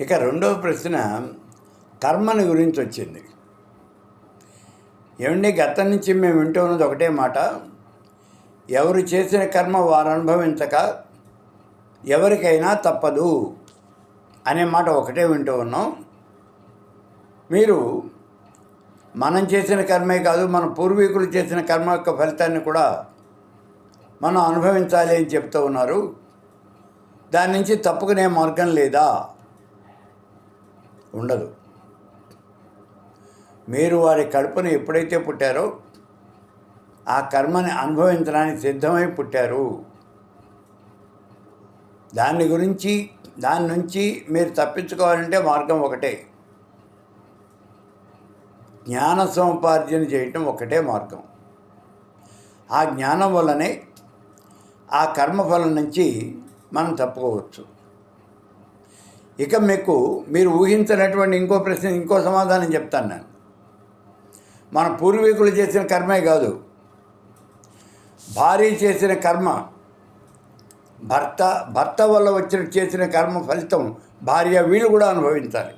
ఇక రెండవ ప్రశ్న కర్మని గురించి వచ్చింది. ఏమండి గతం నుంచి మేము వింటూ ఉన్నది ఒకటే మాట. ఎవరు చేసిన కర్మ వారు అనుభవించక ఎవరికైనా తప్పదు అనే మాట ఒకటే వింటూ ఉన్నాం. మీరు మనం చేసిన కర్మే కాదు మన పూర్వీకులు చేసిన కర్మ యొక్క ఫలితాన్ని కూడా మనం అనుభవించాలి అని చెప్తూ ఉన్నారు. దాని నుంచి తప్పుకునే మార్గం లేదా? ఉండదు. మీరు వారి కడుపును ఎప్పుడైతే పుట్టారో ఆ కర్మని అనుభవించడానికి సిద్ధమై పుట్టారు. దాని గురించి దాని నుంచి మీరు తప్పించుకోవాలంటే మార్గం ఒకటే. జ్ఞాన సముపార్జన చేయటం ఒకటే మార్గం. ఆ జ్ఞానం వల్లనే ఆ కర్మఫలం నుంచి మనం తప్పుకోవచ్చు. ఇక మీకు మీరు ఊహించినటువంటి ఇంకో ప్రశ్న ఇంకో సమాధానం చెప్తాను నేను. మన పూర్వీకులు చేసిన కర్మే కాదు. భార్య చేసిన కర్మ భర్త భర్త వల్ల వచ్చిన చేసిన కర్మ ఫలితం భార్య వీళ్ళు కూడా అనుభవించాలి.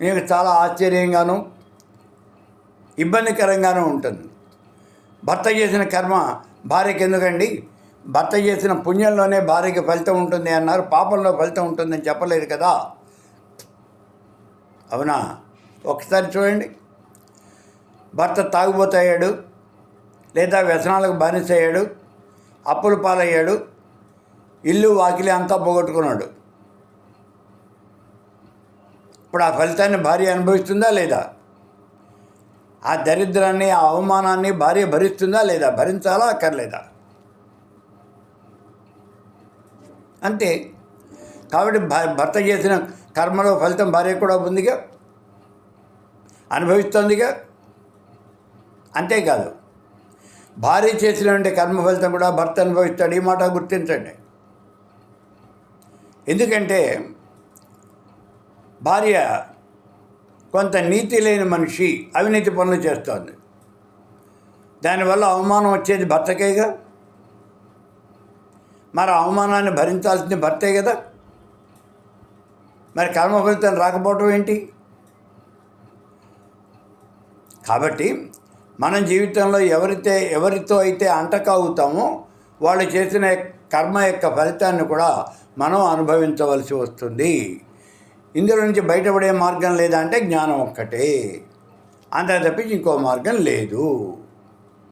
మీకు చాలా ఆశ్చర్యంగాను ఇబ్బందికరంగానూ ఉంటుంది. భర్త చేసిన కర్మ భార్యకి ఎందుకండి? భర్త చేసిన పుణ్యంలోనే భార్యకి ఫలితం ఉంటుంది అన్నారు. పాపంలో ఫలితం ఉంటుందని చెప్పలేరు కదా? అవునా? ఒకసారి చూడండి. భర్త తాగుబోతయ్యాడు లేదా వ్యసనాలకు బానిసయ్యాడు అప్పులు పాలయ్యాడు ఇల్లు వాకిలి అంతా పోగొట్టుకున్నాడు. ఇప్పుడు ఆ ఫలితాన్ని భార్య అనుభవిస్తుందా లేదా? ఆ దరిద్రాన్ని ఆ అవమానాన్ని భార్య భరిస్తుందా లేదా? భరించాలా? అక్కర్లేదా? అంతే. కాబట్టి భర్త చేసిన కర్మలో ఫలితం భార్య కూడా ఉందిగా. అనుభవిస్తోందిగా. అంతేకాదు భార్య చేసినటువంటి కర్మ ఫలితం కూడా భర్త అనుభవిస్తాడు ఈ మాట గుర్తించండి. ఎందుకంటే భార్య కొంత నీతి లేని మనిషి అవినీతి పనులు చేస్తోంది. దానివల్ల అవమానం వచ్చేది భర్తకేగా. మరి అవమానాన్ని భరించాల్సింది భర్తే కదా. మరి కర్మ ఫలితం రాకపోవటం ఏంటి? కాబట్టి మనం జీవితంలో ఎవరితే ఎవరితో అయితే అంటకాగుతామో వాళ్ళు చేసిన కర్మ యొక్క ఫలితాన్ని కూడా మనం అనుభవించవలసి వస్తుంది. ఇందులో నుంచి బయటపడే మార్గం లేదా అంటే జ్ఞానం ఒక్కటే. అంతే తప్పించి ఇంకో మార్గం లేదు.